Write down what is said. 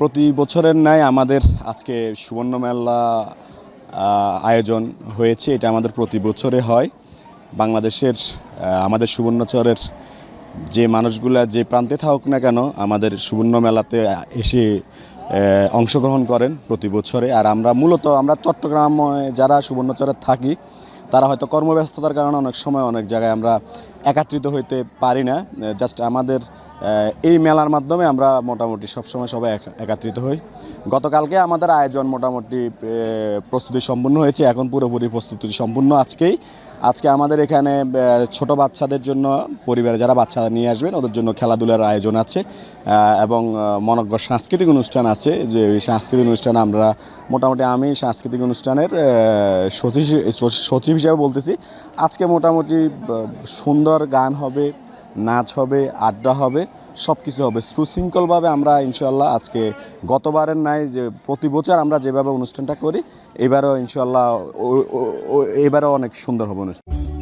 প্রতি বছরের ন্যায় আমাদের আজকে সুবর্ণ মেলা আয়োজন হয়েছে। এটা আমাদের প্রতি বছরে হয়। বাংলাদেশের আমাদের সুবর্ণচরের যে মানুষগুলা যে প্রান্তে থাকুক না কেন আমাদের সুবর্ণ মেলাতে এসে অংশগ্রহণ করেন প্রতি বছরে। আর আমরা মূলত আমরা চট্টগ্রাম যারা সুবর্ণচরে থাকি, তারা হয়তো কর্মব্যস্ততার কারণে অনেক সময় অনেক জায়গায় আমরা একাত্রিত হইতে পারি না। জাস্ট আমাদের এই মেলার মাধ্যমে আমরা মোটামুটি সবসময় সবাই এক- একাত্রিত হই। গতকালকে আমাদের আয়োজন মোটামুটি প্রস্তুতি সম্পূর্ণ হয়েছে, এখন পুরোপুরি প্রস্তুতি সম্পূর্ণ আজকেই। আজকে আমাদের এখানে ছোট বাচ্চাদের জন্য, পরিবারে যারা বাচ্চা নিয়ে আসবেন, ওদের জন্য খেলাধুলার আয়োজন আছে এবং মনজ্ঞ সাংস্কৃতিক অনুষ্ঠান আছে, যে এই সাংস্কৃতিক অনুষ্ঠানে আমরা মোটামুটি আমি সাংস্কৃতিক অনুষ্ঠানের সচিব সচিব হিসাবে বলতেছি। আজকে মোটামুটি সুন্দর গান হবে নাচ হবে, আড্ডা হবে সব কিছু হবে। সুশৃঙ্খলভাবে আমরা ইনশাল্লাহ আজকে গতবারের নাই যে প্রতি বছর আমরা যেভাবে অনুষ্ঠানটা করি, এবারও ইনশাল্লাহ এবারও অনেক সুন্দর হবে অনুষ্ঠান।